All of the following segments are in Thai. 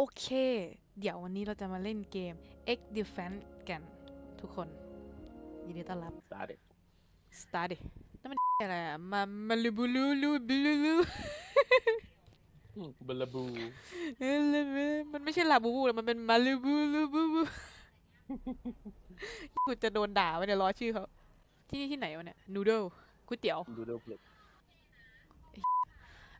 โอเค เดี๋ยววันนี้เราจะมาเล่นเกม X Defense กันทุกคน ยินดีต้อนรับตาเด็ก start ดินั่นมันอะไรอะมามาลูบูลูลูบูลูลูบลาบูเอ้ยมันไม่ใช่ลาบูบูแล้วมันเป็นมาลูบูลูบูบูกูจะโดนด่าไปเดี๋ยวรอชื่อเขาที่นี่ที่ไหนวะเนี่ยนูโดก๋วยเตี๋ยวดูเดลเพล็ก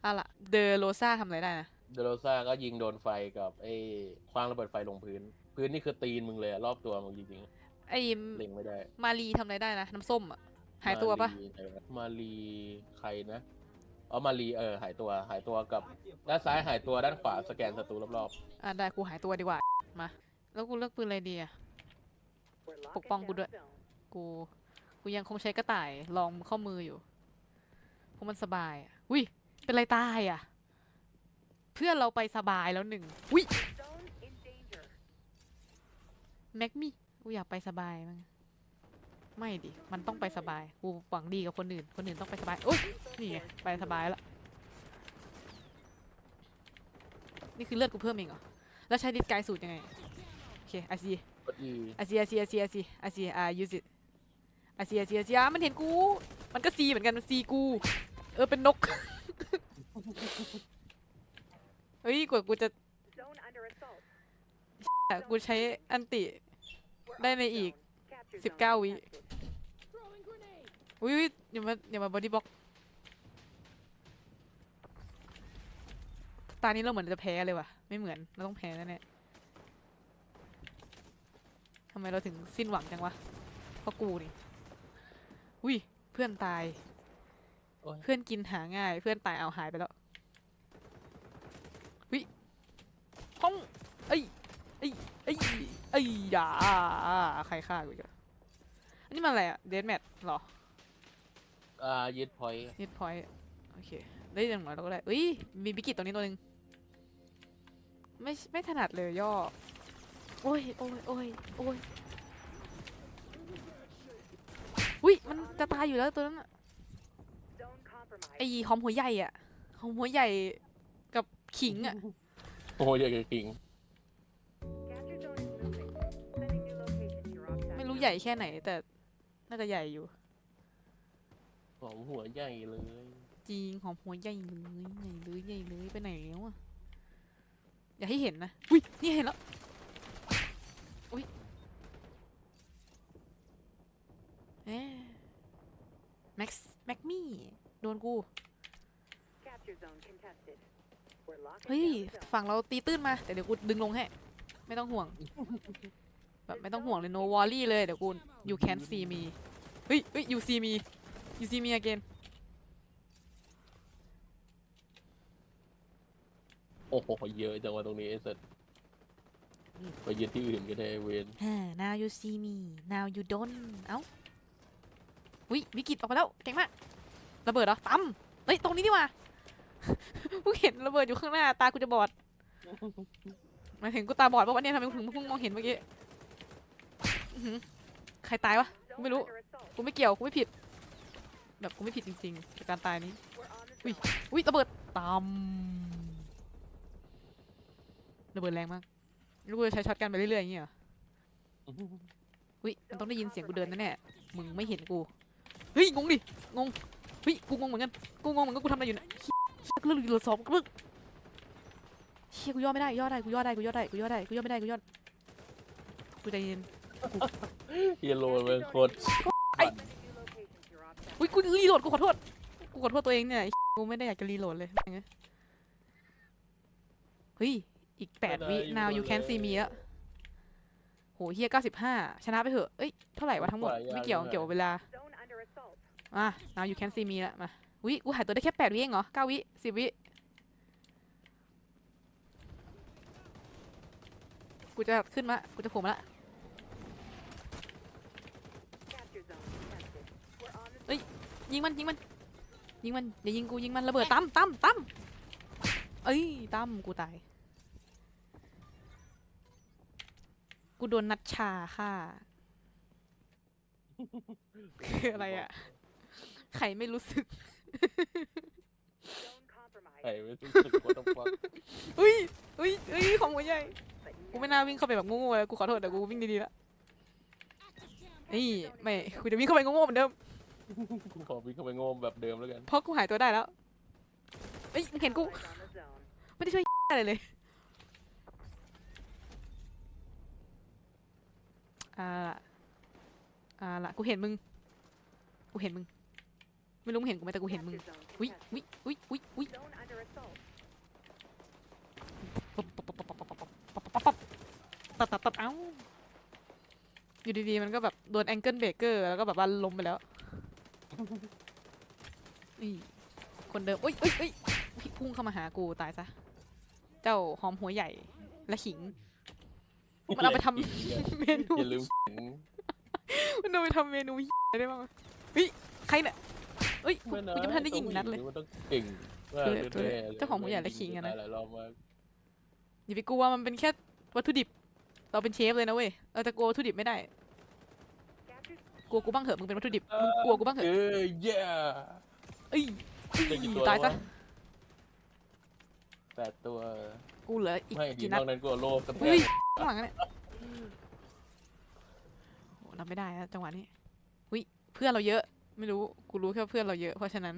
อะล่ะ เดอโรซ่าทำอะไรได้นะ เดโรซ่าก็ยิงโดนไฟกับไอ้คว้างระเบิดไฟลงพื้น พื้นนี่คือตีนมึงเลยอะรอบตัวมึงจริงไอ้ๆเล็งไม่ได้มารีทำอะไรได้นะ น้ำส้มอะหายตัวปะ มารีไหนวมารีใครนะอ๋อมารีเออหายตัวหายตัวกับ ด้านซ้ายหายตัวด้านขวาสแกนศัตรูรอบอะได้กูหายตัวดีกว่า มา แล้วกูเลือกปืนอะไรดีอะ ปกป้องกูด้วย กู กูยังคงใช้กระต่ายลองข้อมืออยู่เพราะมันสบายอะอุ้ย เป็นไรตายอะ เพื่อนเราไปสบายแล้วหนึ่งอุ้ยแม็กมี่กูอยากไปสบายมั้งไม่ดิ มันต้องไปสบาย กูหวังดีกับคนอื่น คนอื่นต้องไปสบายโอ๊ยนี่ไงไปสบายละนี่คือเลือดกูเพิ่มเองเหรอ แล้วใช้ดิสไกสูตรยังไง โอเคไอซีๆกดอีไอซีไอซีไอซีไอซีไอซีอ่า use it ไอซีไอซีไอซีอะมันเห็นกู มันก็ซีเหมือนกันมันซีกู เออเป็นนก เฮ้ยกว่ากูจะกูใช้อันติได้ในอีก19วิอุ้ยอุ๊ยอย่ามาอย่ามาบอดี้บล็อกตานี้เราเหมือนจะแพ้เลยว่ะ ไม่เหมือน เราต้องแพ้แน่ๆทำไมเราถึงสิ้นหวังจังวะเพราะกูนี่อุ้ยเพื่อนตาย โอ้ย เพื่อนกินหาง่าย เพื่อนตายเอาหายไปแล้ววิ ห้องเอ้ยเอ้ยเอ้ยเอ้ยอย่าใครฆ่ากูอีกอะอันนี้มันอะไรอะเดนแมทหรออ่ายึดพอยต์นิดพอยต์โอเค ได้อย่างน้อยเราก็ได้เอ้ยมีบิกิตตรงนี้ตัวหนึ่งไม่ไม่ถนัดเลยย่อ โอ้ยโอ้ยโอ้ยโอ้ยอุ้ยมันจะตายอยู่แล้วตัวนั้นอะไอ้หอมหัวใหญ่อะหอมหัวใหญ่กับขิงอะ โอ้ยอยากจะกิงไม่รู้ใหญ่แค่ไหนแต่น่าจะใหญ่อยู่ หอมหัวใหญ่เลย จริงหอมหัวใหญ่เลยใหญ่เลยใหญ่เลยไปไหนแล้วอะอย่าให้เห็นนะอุ้ยนี่เห็นแล้วอุ้ยเอ๊แม็กซ์แม็กมี่โดนกู เฮ้ย ฝั่งเราตีตื้นมา แต่เดี๋ยวกูดึงลงให้ ไม่ต้องห่วง แบบไม่ต้องห่วงเลย no worry เลย เดี๋ยวกู you can see me เฮ้ยเฮ้ย you see me you see me again โอ้โหเยอะจังวะตรงนี้ไอ้สัสไปยึดที่อื่นก็ได้ไอ้เวนฮ่า now you see me now you don't เอ้าวิวิกฤตออกไปแล้ว เก่งมาก ระเบิดเหรอตั้มเฮ้ย ตรงนี้ดีกว่า กูเห็นระเบิดอยู่ข้างหน้า ตากูจะบอดหมายถึงกูตาบอดเพราะว่าเนี่ยทำไมกูถึงเพิ่งมองเห็นเมื่อกี้อื้อหือใครตายวะ กูไม่รู้ กูไม่เกี่ยว กูไม่ผิด แบบกูไม่ผิดจริงๆกับการตายนี้ อุ้ย อุ้ยระเบิดตามระเบิดแรงมากแล้วกูจะใช้ช็อตกันไปเรื่อยๆอย่างเงี้ยเหรอ อุ้ยมันต้องได้ยินเสียงกูเดินแน่ๆมึงไม่เห็นกู เฮ้ยงงดิ งง เฮ้ยกูงงเหมือนกัน กูงงเหมือนกันกูทำอะไรอยู่เนี่ย ลือกเหลือสองกูเลือกเฮียกูย่อไม่ได้ย่อได้กูย่อได้กูย่อได้กูย่อได้กูย่อไม่ได้กูย่อกูใจเย็นเฮียโรยเป็นโคตรอุ้ยกูรีโหลดกูขอโทษกูขอโทษตัวเองเนี่ยไอ้กูไม่ได้อยากจะรีโหลดเลยไงเฮ้ยอีกแปดวิ now you can see me แล้วโหเฮียเก้าสิบห้าชนะไปเถอะเอ้ยเท่าไหร่วะทั้งหมด ไม่เกี่ยวเกี่ยวกับเวลามา now you can see me ละมา วิกูหายตัวได้แค่แปดวิเองเหรอเก้าวิสิบวิ กูจะขึ้นมา กูจะโผล่มาละยิงมัน ยิงมัน ยิงมัน อย่ายิงกู ยิงมันระเบิดตั้มตั้มตั้มเอ้ยตั้มกูตาย กูโดนนัดชาค่ะ คืออะไรอะ ใครไม่รู้สึก ไอ้ไม่รู้สึกว่าต้องฟังอุ้ยอุ้ยอุ้ยของหัวใหญ่กูไม่น่าวิ่งเข้าไปแบบโง่ๆเลยกูขอโทษแต่กูวิ่งดีๆละนี่ไม่กูจะวิ่งเข้าไปโง่ๆเหมือนเดิมกูขอวิ่งเข้าไปโงมแบบเดิมแล้วกันเพราะกูหายตัวได้แล้วเอ้ยมึงเห็นกู Eyes on the zone. ไม่ได้ช่วยอะไรเลยอ่าล่ะอ่าล่ะกูเห็นมึงกูเห็นมึง ไม่รู้มึงเห็นกูไหมแต่กูเห็นมึงอุ้ยอุ้ยอุ้ยอุ้ยอุ้ยปั๊บปั๊บปั๊บปั๊บปั๊บปั๊บปั๊บปั๊บตัดตัดตัดเอ้าอยู่ดีๆมันก็แบบโดนแองเกิลเบเกอร์แล้วก็แบบว่าล้มไปแล้วนี่คนเดิมอุ้ยอุ้ยอุ้ยพุ่งเข้ามาหากูตายซะ เจ้าหอมหัวใหญ่และขิง มันเอาไปทำเมนูอย่าลืมมันเอาไปทำเมนูอะไรได้บ้างเฮ้ยใครเนี่ย เอ้ยกูไม่นะกูยังไม่ทันได้ยิงนัดเลย มันต้องเก่งมากตัวเล็กตัวเล็กแน่ๆเจ้าของหมูใหญ่และขิงอะนะ หลายรอบมากอย่าไปกลัวมันเป็นแค่วัตถุดิบ เราเป็นเชฟเลยนะเว้ยเราจะกลัววัตถุดิบไม่ได้ Capture กลัวกูบ้างเหอะมึงเป็นวัตถุดิบมึงกลัวกูบ้างเหเออะอเย้เอ้ยได้กี่ตัวตายซะ แล้ววะแปดตัวกูเหลืออีกไม่ดีกี่นนัดอกนั้นกูเอาโลกกระแทเฮ้ยกข้างหลังเนี่ยโหรับไม่ได้นะจังหวะนี้วิเพื่อนเราเยอะ ไม่รู้ กูรู้แค่ว่าเพื่อนเราเยอะ เพราะฉะนั้น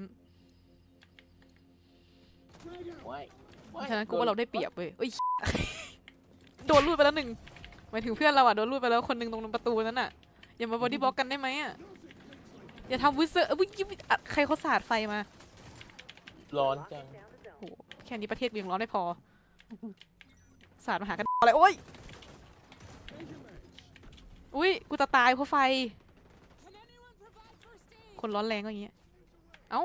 ไว้เพราะฉะนั้นกูว่าเราได้เปรียบเว้ยเอ้ย โดนลูดไปแล้วหนึ่งหมายถึงเพื่อนเราอะ โดนลูดไปแล้วคนหนึ่งตรงประตูนั้นอะ อย่ามาบอดี้บล็อกกันได้ไหมอะ อย่าทำวิเซอร์เอ้ยวิยิอะใครเขาสาดไฟมา ร้อน locking จัง down the zone. โหแค่นี้ประเทศกูยังร้อนไม่พอ สาดมาหากัน อะไร โอ้ย อุ้ย กูจะตายเพราะไฟ คนร้อนแรงก็อย่างเงี้ย เอ้า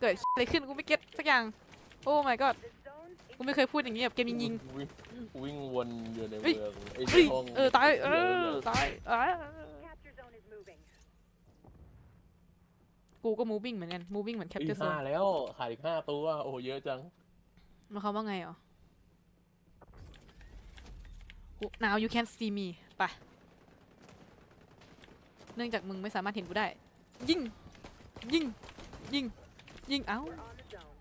เกิดอะไรขึ้นกูไม่เก็ตสักอย่าง โอ้ my god The zone is กูไม่เคยพูดอย่างนี้กับเกมยิงวิ่งวิ่งวนอยู่ในเฮ้เมืยองไอ้ๆในเฮ้ยห้องเออตายเออตายอ่า capture zone is moving. กูก็ moving เหมือนกัน moving เหมือนอีก capture ห้า zone แล้วขาดอีกห้าตัวโอ้โหเยอะจังมันเขามว่าไงอะกู now you can see me ไป เนื่องจากมึงไม่สามารถเห็นกูได้ ยิง ยิง ยิง ยิง เอ้า We're on the zone.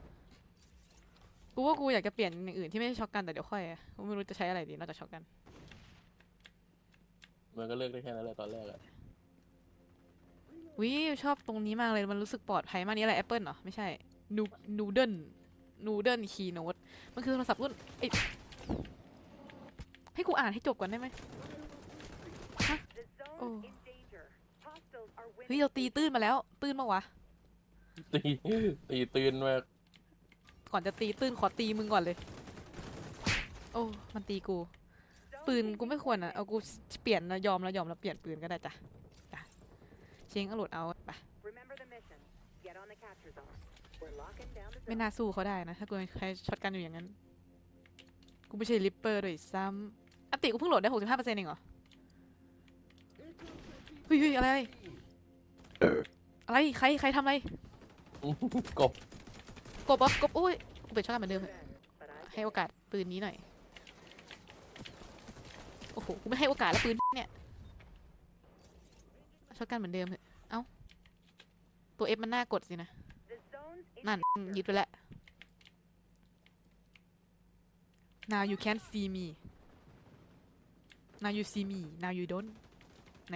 กูว่ากูอยากจะเปลี่ยนอย่างอื่นที่ไม่ใช่ช็อกกันแต่เดี๋ยวค่อยอะกูไม่รู้จะใช้อะไรดีนอกจากช็อกกัน มันก็เลือกได้แค่นั้นแหละตอนแรกอะวิชอบตรงนี้มากเลยมันรู้สึกปลอดภัยมากนี่อะไรแอปเปิลเหรอ ไม่ใช่ นูนูเดิลนูเดิลคีโนตมันคือโทรศัพท์รุ่นเอ้ยให้กูอ่านให้จบก่อนได้ไหม The zone Oh. in danger. Hostiles are เฮ้ย winning. เราตีตื้นมาแล้ว ตื้นมาวะ ตีตีตื่นมากก่อนจะตีตื้นขอตีมึงก่อนเลย โอ้ มันตีกู Zone ปืนกู taking ไม่ควรอะ point. เอากูเปลี่ยนนะยอมแล้วยอมแล้วเปลี่ยนปืนก็ได้จ้ะจ้ะเชงเอาโหลดเอาไป Remember the mission. Get on the capture zone. We're locking down the ไม่ zone. น่าสู้เขาได้นะ ถ้ากูใช้ช็อตกันอยู่อย่างนั้น กูไม่ใช่ลิปเปอร์ด้วยซ้ำอัปติกูเพิ่งโหลดได้หกสิบห้าเปอร์เซ็นต์เองเหรอเฮ้ยเฮ้ยอะไรอะไร ใครใครทำอะไร กบกบเหรอกบอุ้ยกูเป็นช็อตกันเหมือนเดิมเถอะ But I ให้โอกาสปืนนี้หน่อย โอ้โหกูไม่ให้โอกาสแล้วปืนเนี่ยช็อตกันเหมือนเดิมเถอะเอ้าตัวเอฟมันน่ากดสินะ the zone's in นั่น danger. ยึดไปแล้ว now you can't see me now you see me now you don't ไหน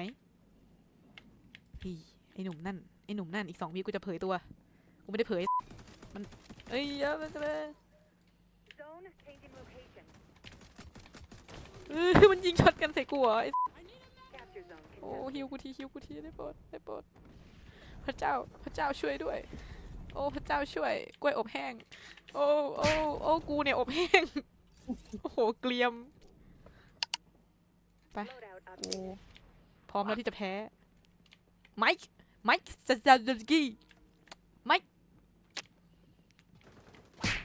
เฮ้ย ไอหนุ่มนั่นไอหนุ่มนั่นอีกสองวิกูจะเผยตัวกูไม่ได้เผยมันเอ้ยเยอะไปเลย Zone changing location. เออมันยิงช็อตกันใส่กูเหรอไอ้โอ้ฮิวกูทีฮิวกูทีได้โปรดได้โปรดพระเจ้าพระเจ้าช่วยด้วย โอ้พระเจ้าช่วยกล้วยอบแห้ง โอ้โอ้โอ้กูเนี่ยอบแห้งโอ้โหเกลียม Loadout โอ้พร้อมแล้วที่จะแพ้ไมค์ ไมค์ซาซาดกี้ไมค์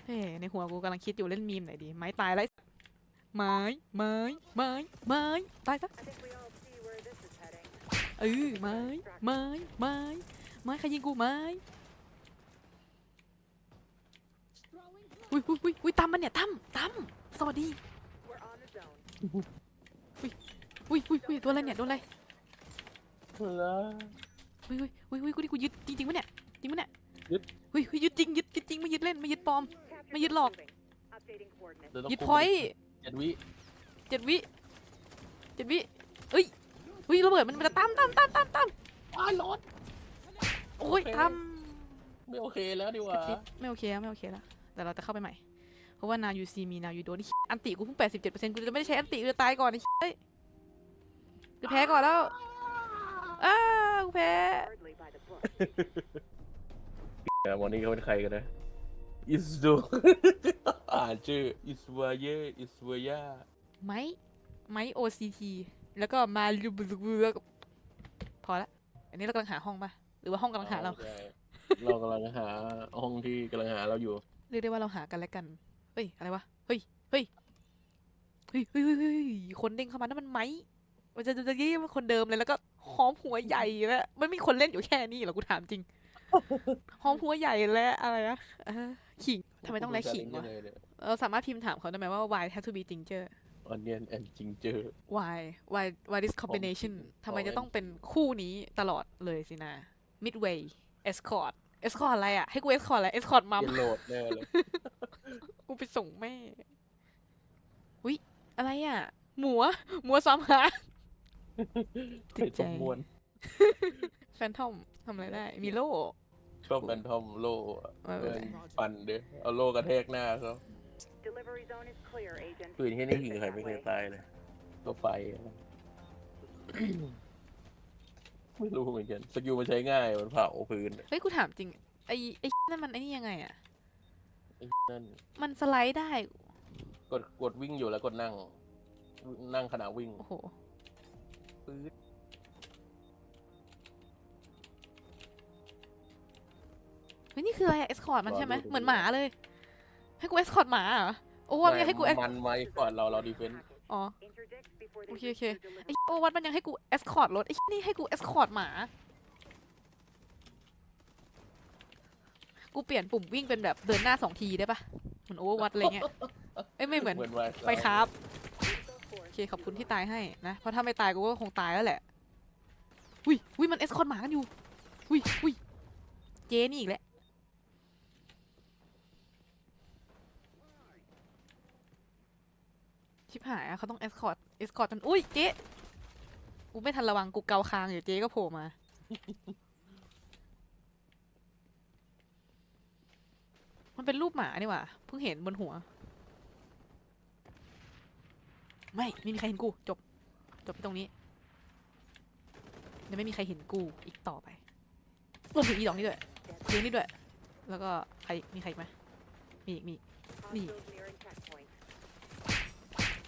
เฮ้ในหัวกูกำลังคิดอยู่เล่นมีมไหนดี ไม้ตายไอ้สัสไม้ไม้ไม้ไม้ตายซะ I think we all see where this is heading. เออไม้ไม้ไม้ไม้ใครยิงกูไม้อุ้ยอุ้ยอุ้ยอุ้ยตั้มมันเนี่ยตั้มตั้มสวัสดีอุ้ยอุ้ยอุ้ยตัวอะไรเนี่ยโดนอะไร แล้วอุ้ยอุ้ยอุ้ยอุ้ยกูดิกูยึดจริงจริงปะเนี่ยจริงปะเนี่ยยึดอุ้ยฮ้ยเฮ้ยยึดจริงยึดยึดจริงไม่ยึดเล่นไม่ยึดปลอม Captures Mà giật are lọt. moving. Updating coordinates. เดี๋ยวต้องยึดคุมพอยต์เจ็ดวิเจ็ดวิเจ็ดวิเฮ้ยเฮ้ยระเบิดมันมันจะตามตามตามตามตามอ้ายรถโอ้ยโอเคตามไม่โอเคแล้วดีกกว่าระซิบไม่โอเคแล้วไม่โอเคแล้วแต่เราจะเข้าไปใหม่ เพราะว่า now you see me now you don't นี่อันติกูเพิ่งแปดสิบเจ็ดเปอร์เซ็นต์กูจะไม่ได้ใช้อันติกูจะตายก่อนไอ้เฮ้ยกูแพ้ก่อนแล้วอ้า กูแพ้ Hardly by the book. แต่วันนี้เขาเป็นใครกันนะอิสโดอ่านชื่ออิสวาเยอิสวายาไม้ไม้ OCT แล้วก็มาลูบลูบแล้วก็พอละ อันนี้เรากำลังหาห้องปะหรือว่าห้องกำลังหาเราใช่เรากำลังหาห้องที่กำลังหาเราอยู่ เรียกได้ว่าเราหากันและกัน เฮ้ย อะไรวะ เฮ้ย เฮ้ย เฮ้ยเฮ้ยเฮ้ยเฮ้ยคนเด้งเข้ามานั่นมันไม้ มันจะจะยี่มันคนเดิมเลยแล้วก็หอมหัวใหญ่แล้วมันมีคนเล่นอยู่แค่นี้เหรอกูถามจริงหอมหัวใหญ่และอะไรอะเออขิงทำไมต้องแลขิงวะเราสามารถพิมพ์ถามเขาได้ไหมว่า why have to be ginger ออนเนียนแอนจิงเจอร์ why why why this combination ทำไมจะต้องเป็นคู่นี้ตลอดเลยสินะ midway escort escort อะไรอะให้กู escort อะไร escort มัมเยนโหลดแน่เลยกูไปส่งแม่วิอะไรอะ หมัวหมัวซ้ำหา ติดใจ สมมวนแฟนทอมทำอะไรได้ มีโล่ชอบแฟนทอมโลไม่เป็นไรปั่นเด้อเอาโลกระแทกหน้าเขา Delivery zone is clear, agent. ปืนแค่นี้ยิงใครไม่เคยตายเลยตัวไฟอะไม่รู้เหมือนกัน สกิลมันใช้ง่ายมันเผาพื้นอะเฮ้ยกูถามจริง ไอ้ไอ้ นั่นมันไอ้นี่ยังไงอะไอ้นั่นมันสไลด์ได้ กดกดวิ่งอยู่แล้วกดนั่ง นั่งขณะวิ่ง โอ้โห ปื๊ดเฮ้ยนี่คืออะไรเอสคอร์ดมันใช่ไหมเหมือนหมาเลย ให้กูเอสคอร์ดหมาเหรอโอ้ว่ามันยังให้กู esc- มันไว้ก่อนเราเราดีเฟนต์อ๋อ Interdict before they Okay, reach okay. their ไอ้ delivery โอวัดมันยังให้กูเอสคอร์ดรถไอ้นี่ให้กูเอสคอร์ดหมา กูเปลี่ยนปุ่มวิ่งเป็นแบบเดินหน้าสองทีได้ปะเหมือนโอเวอร์วัดอะไรเงี้ยเอ้ยไม่เหมือนเหมือนไว้ไปครับ Lethal โอ force เคขอบคุณที่ตายให้นะ เพราะถ้าไม่ตายกูก็คงตายแล้วแหละอุ้ยอุ้ยมันเอสคอร์ดหมากันอยู่อุ้ยอุ้ยเจนี่อีกแล้วชิบหายอะเขาต้องเอสคอร์ดเอสคอร์ดกันอุ้ยเจ๊กูไม่ทันระวังกูเกาคางอยู่เจ๊ก็โผล่มา มันเป็นรูปหมานี่หว่าเพิ่งเห็นบนหัว ไม่ไม่มีใครเห็นกูจบ จบที่ตรงนี้จะไม่มีใครเห็นกูอีกต่อไปรวมถึงอีดอกนี่ด้วยเลี้ยงนี่ด้วย แล้วก็ใครมีใครอีกไหมมีอีกมีอีก hostiles nearing checkpoint.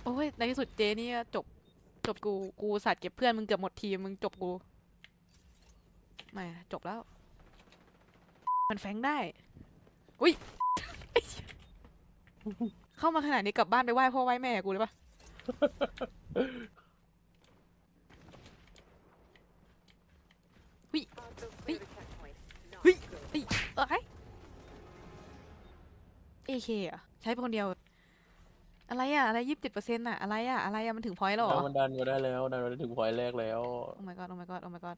โอ้ยในที่สุดเจนี่จบจบกูกูสัตว์เก็บเพื่อนมึงเกือบหมดทีมึงจบกูไม่จบแล้ว มันแฟงได้ อุ้ยเข้ามาขนาดนี้กลับบ้านไปไหว้พ่อไหว้แม่กูเลยปะ Hostiles clear the checkpoint. Not Hui. good. เอ้ยเอ้ยเอเคอะใช้เป็นคนเดียว อะไรอะอะไรยี่สิบเจ็ดเปอร์เซ็นต์อะอะไรอะอะไรอะมันถึงพอยต์แล้วเหรอมันดันมาได้แล้วดันมาได้ถึงพอยต์แรกแล้ว โอ้ my god โอ้ my god โอ้ my god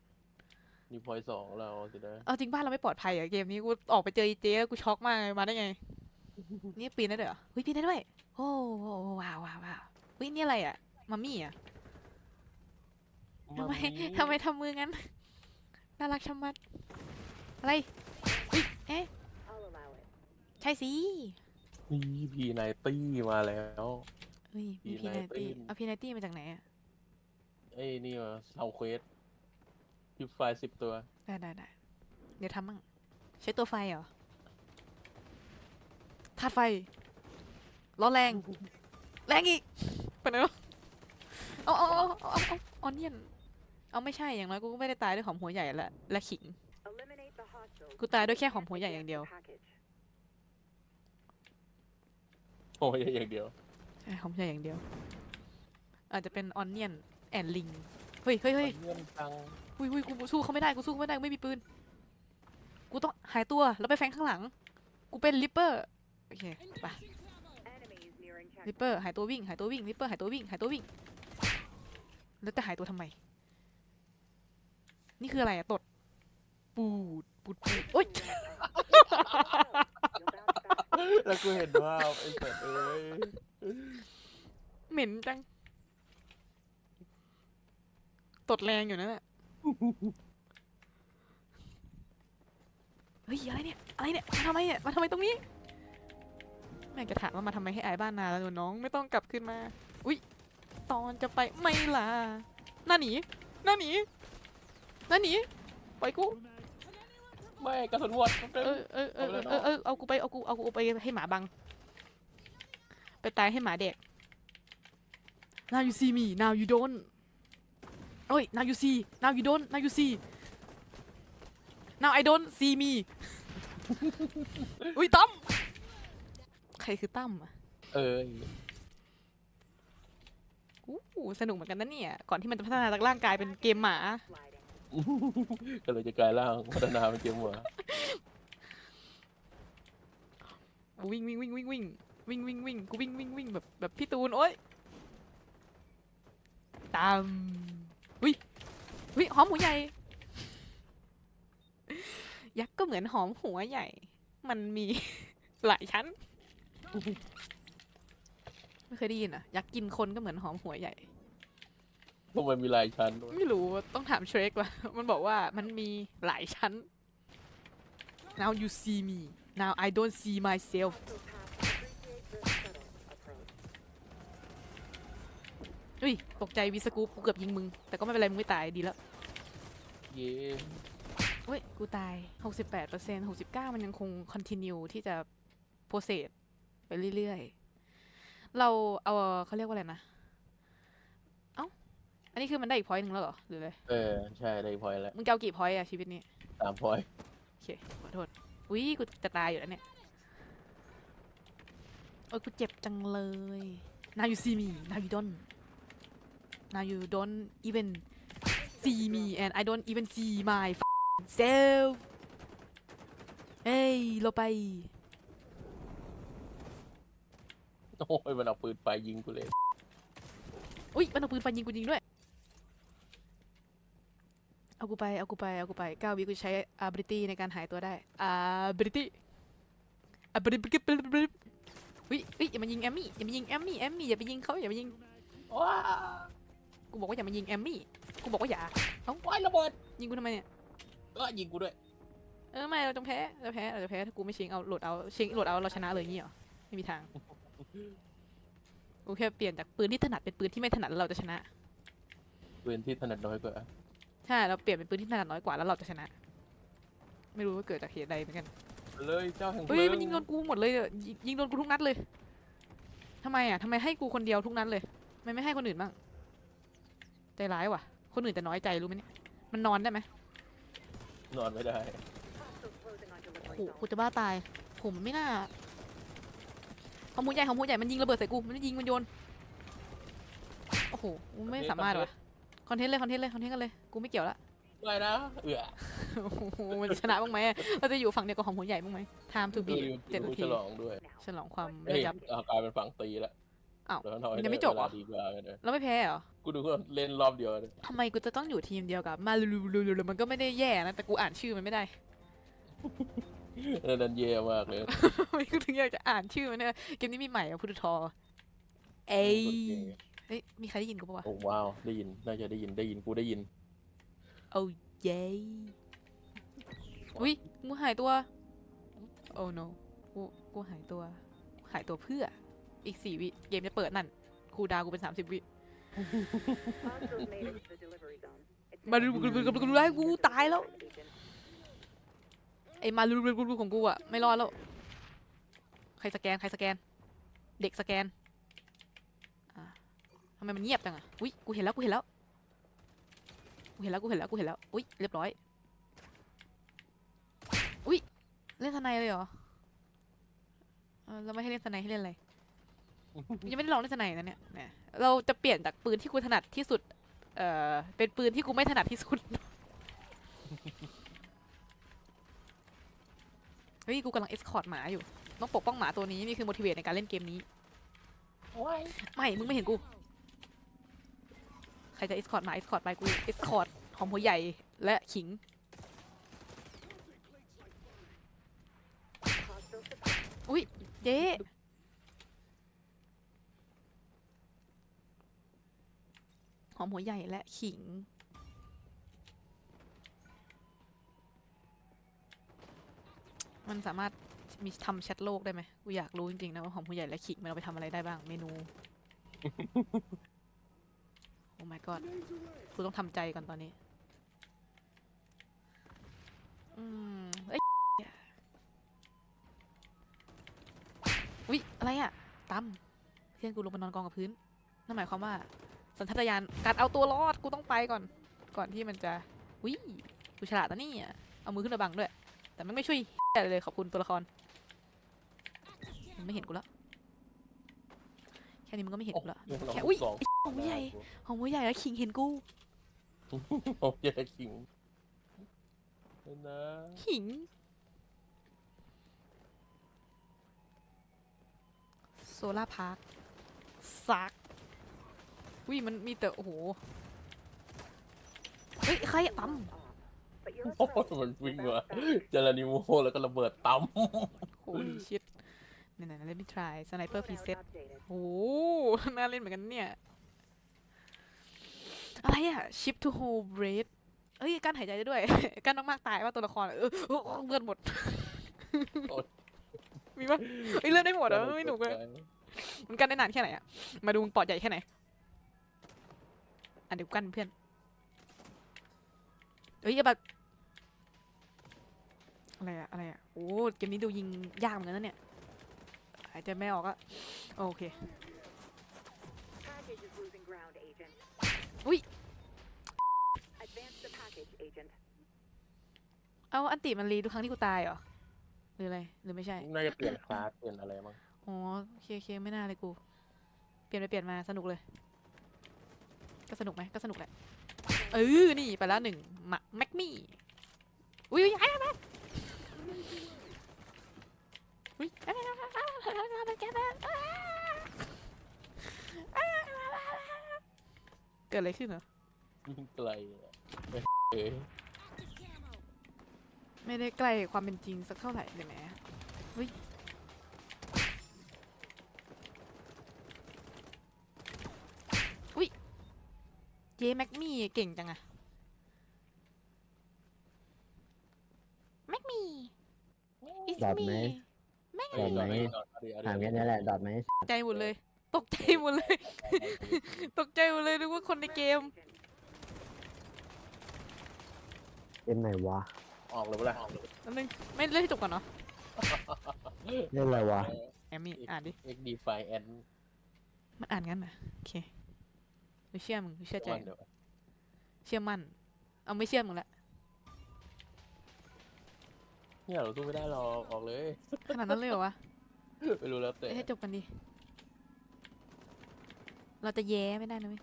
นี่พอยต์สองเราสินะเอาจริงบ้านเราไม่ปลอดภัยอะเกมนี้กูออกไปเจอไอ้เจ๊แล้วกูช็อกมากเลยมาได้ไง นี่ปีนได้ด้วยเหรอเฮ้ยปีนได้ด้วย โอ้โหว้าวว้าวว้าว เฮ้ยนี่อะไรอะมัมมี่อะทำไมาทำไมทำมืองั้น น่ารักชะมัด อะไรเฮ้ยเอ๊ะ I'll allow it. ใช่สินี่พีไนตี้มาแล้ว เฮ้ยมีพี P90 ไนตี้เอาพีไนตี้มาจากไหนอะไอ้นี่มาเซาเควสยิบไฟสิบตัว ได้ได้ได้เดี๋ยวทำมั่งใช้ตัวไฟเหรอธาตุไฟร้อนแรง แรงอีก ไปไหนวะเอาเอาเอาเอาเอาเอาอนเนียนเอาไม่ใช่อย่างน้อยกูก็ไม่ได้ตายด้วยหอมหัวใหญ่และและขิง กูตายด้วยแค่หอมหัวใหญ่อย่างเดียวโอ้ยอย่างเดียวใช่หอมใหญ่อย่างเดียว อาจจะเป็นออนเนียนแอนลิงเฮ้ยเฮ้ยเฮ้ยเงื่อนตังหุยหุยกูสู้เขาไม่ได้กูสู้เขาไม่ได้กูไม่มีปืนกูต้องหายตัวแล้วไปแฟงข้างหลัง กูเป็นลิปเปอร์โอเคไป Enemies nearing ลิป checkpoint. เปอร์หายตัววิ่งหายตัววิ่งลิปเปอร์หายตัววิ่งหายตัววิ่ง แล้วจะหายตัวทำไม นี่คืออะไรอะตด ปูดปูดปูดโอ๊ย You'll bounce back. แล้วกูเห็นว่าพไอ้สัตว์เอ้ยเหม็นจัง ตดแรงอยู่นั่นแหละเฮ้ยอะไรเนี่ย อะไรเนี่ย มาทำไมเนี่ย มาทำไมตรงนี้ แม่งจะถามว่ามาทำไมให้อายบ้านนาแล้วน้องไม่ต้องกลับขึ้นมา อุ้ยตอนจะไปไม่ล่ะหน้าหนีหน้าหนีหน้าหนีปล่อยกูไม่กระสุนหมดมันเป็นเออเออเออเออเออเออเอากูไปเอากูเอากูไปให้หมาบัง ไปตายให้หมาเด็ก now you see me now you don't โอ้ย now you see now you don't now you see now I don't see me อุ้ยตั้ม ใครคือตั้มอะเอออู้หูสนุกเหมือนกันนะเนี่ย ก่อนที่มันจะพัฒนาจากร่างกายเป็นเกมหมา Sliding. ก็เลยจะกลายร่างพัฒนาเป็นเกมหัววิ่งวิ่งวิ่งวิ่งวิ่งวิ่งวิ่งวิ่งกูวิ่งวิ่งวิ่งแบบแบบพี่ตูนโอ้ยตามวิวิหอมหัวใหญ่ ยักษ์ก็เหมือนหอมหัวใหญ่ มันมีหลายชั้น ไม่เคยได้ยินอะ ยักษ์กินคนก็เหมือนหอมหัวใหญ่ ทำไมมีลายชั้นด้วยไม่รู้ต้องถามเชรกว่ะ มันบอกว่ามันมีหลายชั้น now you see me now I don't see myself Also pass. Appreciate the shuttle approach. อุ้ยตกใจวีสกูปกูเกือบยิงมึง แต่ก็ไม่เป็นไร มึงไม่ตายดีแล้วเย้เฮ้ย กูตาย 68% 69 มันยังคง continue ที่จะ process ไปเรื่อยๆ เราเอาเขาเรียกว่าอะไรนะ เอ้า อันนี้คือมันได้อีก point หนึ่งแล้วเหรอ หรืออะไร เออ ใช่ได้พอยแล้วมึงจะเอากี่ point อะชีวิตนี้ สามพอยโอเค ขอโทษ อุ้ยกูจะตายอยู่แล้วเนี่ย โอ้ย กูเจ็บจังเลย now you see me now you don't now you don't even see me and I don't even see my f***ing self เฮ้ยเราไป โอ้ยมันเอาปืนไฟยิงกูเลย อุ้ยมันเอาปืนฟันยิงกูจริงด้วย เอากูไป เอากูไป เอากูไปเก้าวิกูใช้ ability ในการหายตัวได้ ability ability อุ้ยอุ้ยอย่ามายิงแอมมี่ อย่ามายิงแอมมี่ แอมมี่อย่าไปยิงเขาอย่าไปยิง ว้ากูบอกว่าอย่ามายิงแอมมี่ กูบอกว่าอย่า ว้ายระเบิดยิงกูทำไมเนี่ย เออยิงกูด้วย เออไม่เราต้องแพ้ เราแพ้ เราจะแพ้ ถ้ากูไม่ชิงเอาโหลดเอาชิงโหลดเอาเราชนะเลยงี้เหรอ ไม่มีทาง กูแค่เปลี่ยนจากปืนที่ถนัดเป็นปืนที่ไม่ถนัดแล้วเราจะชนะ ปืนที่ถนัดน้อยกว่าใช่เราเปลี่ยนเป็นปืนที่ถนัดน้อยกว่าแล้วเราจะชนะ ไม่รู้ว่าเกิดจากเหตุใดเหมือนกันเลยเจ้าแห่งเพเฮ้ลิยงมันยิงโดนกูหมดเลยอะยิงยิงโดนกูทุกนัดเลยทำไมอะทำไมให้กูคนเดียวทุกนัดเลยทำไมไม่ให้คนอื่นบ้างใจร้ายว่ะ คนอื่นจะน้อยใจรู้ไหมเนี่ยมันนอนได้ไหมนอนไม่ได้ Hostiles closing on โอ้โห delivery กู zone. จะบ้าตาย ผมไม่น่า หอมหมูใหญ่หอมหมูใหญ่มันยิงระเบิดใส่กูมันไม่ยิงมันโยนโอ้โหกูไม่สามารถว่ะคอนเทนต์เลยคอนเทนต์เลยคอนเทนต์กันเลยกูไม่เกี่ยวละไม่นะเอือโอ้โหมันจะชนะบ้างไหมอะเราจะอยู่ฝั่งเดียวกับหอมหมูใหญ่บ้างไหม time to ดู beat อยู่เจ็ดนาดูทีฉลองด้วยฉลองความเฮ้ระยยับเอากลายเป็นฝั่งตีแล้วอ้าวเดี๋ยวหน่อยมันยังไม่จบเหรอเวลาดีกว่ากันเลยเราไม่แพ้เหรอ กูดูก็เล่นรอบเดียวเลยทำไมกูจะต้องอยู่ทีมเดียวกับมาลูลูลูลูมันก็ไม่ได้แย่นะ แต่กูอ่านชื่อมันไม่ได้ นั่นเย่มากเลยทำไมกูถึงอยากจะอ่านชื่อมันเนี่ยเกมนี้มีใหม่อะพุทธทอเอ้ยเฮ้ยมีใครได้ยินกูปะวะโอ้ว้าวได้ยินน่าจะได้ยินได้ยินกูได้ยินโอ้เย้อุ้ยกูหายตัวโอ้ no กูกูหายตัว หายตัวเพื่อ อีกสี่วิเกมจะเปิดนั่นครูดาวกูเป็นสามสิบวิ Hostiles made it to the delivery zone. It's มา now ดูกูกูกูกูกูกูตายแล้ว agent. ไอ้มาลูลูลูของกูอะไม่รอดแล้ว ใครสแกน ใครสแกน เด็กสแกนทำไมมันเงียบจังอะอุ้ยกูเห็นแล้ว กูเห็นแล้ว กูเห็นแล้ว กูเห็นแล้ว กูเห็นแล้ว อุ้ยเรียบร้อย อุ้ยเล่นทนายเลยเหรอเราไม่ให้เล่นทนายให้เล่นอะไร ยังไม่ได้ลองเล่นทนายนะเนี่ยเนี่ยเราจะเปลี่ยนจากปืนที่กูถนัดที่สุด เอ่อ เป็นปืนที่กูไม่ถนัดที่สุด ฮ้ย กูกำลังเอสคอร์ดหมาอยู่ ต้องปกป้องหมาตัวนี้ นี่คือ motivate ในการเล่นเกมนี้ ไม่ มึงไม่เห็นกู ใครจะเอสคอร์ดหมาเอสคอร์ดไปกูเอสคอร์ดหอมหัวใหญ่และขิง อุ้ยเจ๊หอมหัวใหญ่และขิง มันสามารถมีทำแชทโลกได้ไหมกูอยากรู้จริงๆนะว่าหอมหัวใหญ่และขิงมันเอาไปทำอะไรได้บ้างเมนู โอ้ my god กูต้องทำใจก่อนตอนนี้ อืมเอ้ยอุ๊ยอะไรอะตั้มเพื่อนกูลงไปนอนกองกับพื้น นั่นหมายความว่า สัญชาตญาณการเอาตัวรอดกูต้องไปก่อน ก่อนที่มันจะวิกูฉลาดนะนี่อะเอามือขึ้นมาบังด้วย แต่มันไม่ช่วยอะไรเลยขอบคุณตัวละครมันไม่เห็นกูแล้วแค่นี้มันก็ไม่เห็นกูแล้วแค่อุ๊ยสองหอมหัวใหญ่หอมหัวใหญ่แล้วขิงเห็นกูโอ้ยอย่าขิงนะขิงโซล่าพาร์คซักวิมันมีแต่โอ้โหเฮ้ยใครอะปั๊ม But you're โอ้ afraid ยมันวิ่ง Very มา fast. เจอรานิโมแล้วก็ระเบิดตั้มโ o ลีชิตไหนๆ let me try sniper Loadout preset updated. โอ้โหน่าเล่นเหมือนกันเนี่ย อะไรอะ ship to hold breath เอ้ยการหายใจได้ด้วยการมากๆตายว่าตัวละครอะเออเออเลือดหมด มีปะเอ้ยเลือดได้หมดเหรอไม่หนุกเลยมันกันได้นานแค่ไหนอะมาดูมึงปอดใหญ่แค่ไหนอะเดี๋ยวกูกันเป็นเพื่อนเอ้ยอย่าแบบ อะไรอะอะไรอะโอ้เกมนี้ดูยิงยากเหมือนกันนะเนี่ยหายใจไม่ออกอะโอเค Package is losing ground, Agent. Ui. Advance the package, Agent. เอาอันติมันรีทุกครั้งที่กูตายเหรอหรืออะไรหรือไม่ใช่น่าจะเปลี่ยนคลาสเปลี่ยนอะไรมั้งอ๋อโอเคโอเคไม่น่าเลยกู เปลี่ยนไปเปลี่ยนมาสนุกเลย ก็สนุกไหมก็สนุกแหละเออนี่ไปแล้วหนึ่งมะแม็กมี่อุ้ยอุ้ยไอ้มาอุ้ยไอ้มาเกิ ดอะไรขึ้นเหรอยิ่งไกลอะเอ้ยไม่ได้ใกล้ความเป็นจริงสักเท่าไหร่เลยแหมเฮ้ยอุ้ยเจแม็กมี่เก่งจังอะแม็กมี่ it's ดอท me ไหมแม็กเอ้ยดอทไหมดอทเดี๋ยวถามเดี๋แค่ยวนี้แหละดอทไหมตกใจหมดเลย ตกใจหมดเลย ตกใจหมดเลยนึกว่าคนในเกม Agent. เกมไหนวะออกเลยเปะล่าอันนึงไม่เล่นให้จบก่อนเนาะเล่นอะไรวะแอมมี่อ่านดิ เอ็กดีไฟแอนมันอ่านงั้นนะโอเคหรือเชื่อมึงหรือเชื่อใจ เดี๋ยวเชื่อมั่น เอาไม่เชื่อมึงละเนี่ยเราสู้ไม่ได้หรอกออกเลย ขนาดนั้นเลยเหรอวะ ไม่รู้แล้วแต่เอ้ยให้จบกันดิ เราจะแย้ไม่ได้นะเว้ย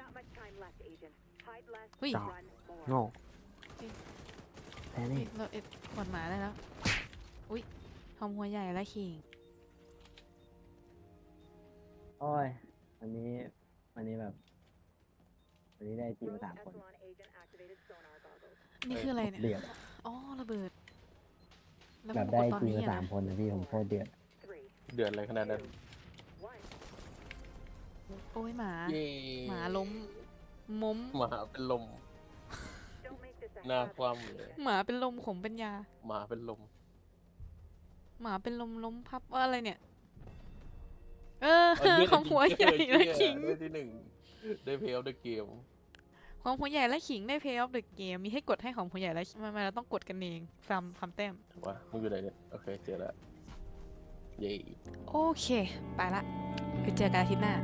Not much time left, Agent. Hide less, Ui. run more. โง่ Ui. แพ้นี่เราเอ็ดกดหมาได้แล้ว อุ้ยหอมหัวใหญ่และขิง โอ้ย วันนี้ วันนี้แบบ วันนี้ได้ทีม Rogue มาสามคน Echelon Agent activated sonar goggles. นี่คืออะไรเนี่ย เดือดอ๋อ ระเบิดแล้วแบมึบงกได้ดตอนทีมนี้มาอะสามนะคนนะพี่ผมโคตรเดือด Three, เดือดอะไรขนาดนั้น one. โอ้ยหมา เย้หมาล้มม้มหมาเป็นลม Don't make this a หน้า hazard. คว่ำเลยหมาเป็นลมขมเป็นยา หมาเป็นลม หมาเป็นลมล้มพับว่าอะไรเนี่ย เออเาเลือดของหัวใหญ่และขิงได้ที่หนึ่งได้เพลย์เดอะเกม ของหัวใหญ่และขิงได้ Play of the Game มีให้กดให้ของหัวใหญ่และทำไมเราต้องกดกันเองฟาร์มฟาร์มแต้มว่ามึงอยู่ไหนเนี่ย โอเค เจอแล้ว เย้โอเค ไปละไปเจอกันอาทิตย์หน้า